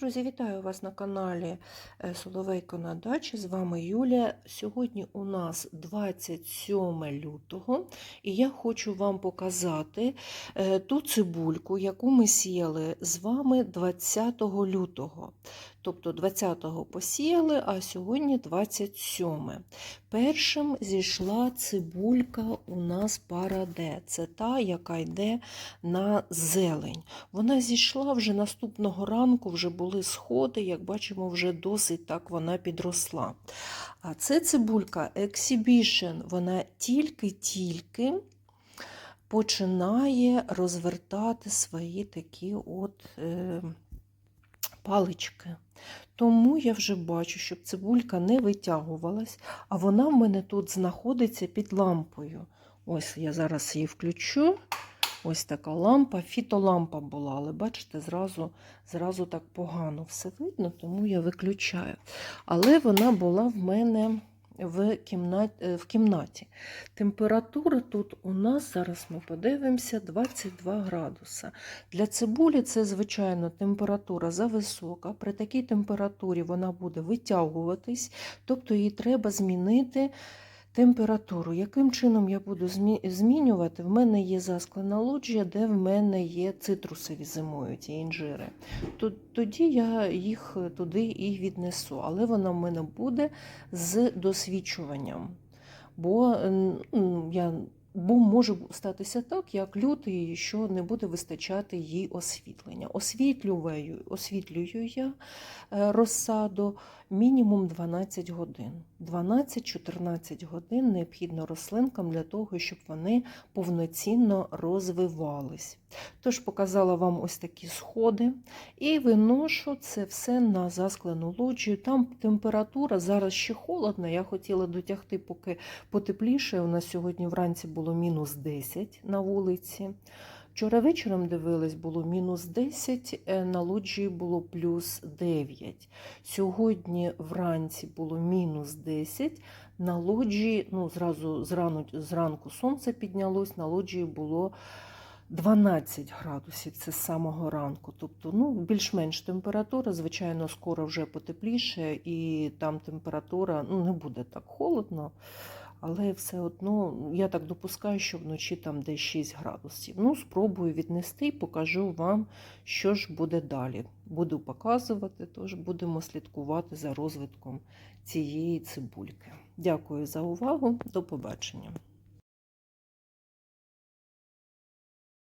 Друзі, вітаю вас на каналі е, Соловейко на дачі. З вами Юлія. Сьогодні у нас 27 лютого, і я хочу вам показати е, ту цибульку, яку ми сіяли з вами 20 лютого. Тобто 20-го посіяли, а сьогодні 27. Першим зійшла цибулька у нас параде. Це та, яка йде на зелень. Вона зійшла вже наступного ранку, вже були сходи, як бачимо, вже досить так вона підросла. А це цибулька Exhibition, вона тільки-тільки починає розвертати свої такі от е, палички. Тому я вже бачу, щоб цибулька не витягувалась, а вона в мене тут знаходиться під лампою. Ось я зараз її включу. Ось така лампа, фітолампа була, але бачите, зразу зразу так погано все видно, тому я виключаю. Але вона була в мене в кімнаті. В кімнаті. Температура тут у нас, зараз ми подивимося, 22 градуса. Для цибулі це, звичайно, температура зависока. При такій температурі вона буде витягуватись, тобто її треба змінити. Температуру. Яким чином я буду змінювати? В мене є засклена лоджія, де в мене є цитрусові зимують і інжири. Тоді я їх туди і віднесу, але вона в мене буде з досвідчуванням. Бо я Бо може статися так, як лютий, що не буде вистачати їй освітлення. Освітлюю, освітлюю я е, розсаду мінімум 12 годин. 12-14 годин необхідно рослинкам для того, щоб вони повноцінно розвивались. Тож показала вам ось такі сходи і виношу це все на засклену лоджію. Там температура зараз ще холодна. Я хотіла дотягти, поки потепліше. У нас сьогодні вранці було мінус 10 на вулиці. Вчора вечором дивились, було мінус 10, е, на лоджії було плюс 9. Сьогодні вранці було мінус 10, на лоджії, ну, зразу зрану, зранку сонце піднялось, на лоджії було 12 градусів, це з самого ранку. Тобто, ну, більш-менш температура, звичайно, скоро вже потепліше, і там температура ну, не буде так холодно. Але все одно я так допускаю, що вночі там десь 6 градусів. Ну, спробую віднести і покажу вам, що ж буде далі. Буду показувати, тож будемо слідкувати за розвитком цієї цибульки. Дякую за увагу, до побачення.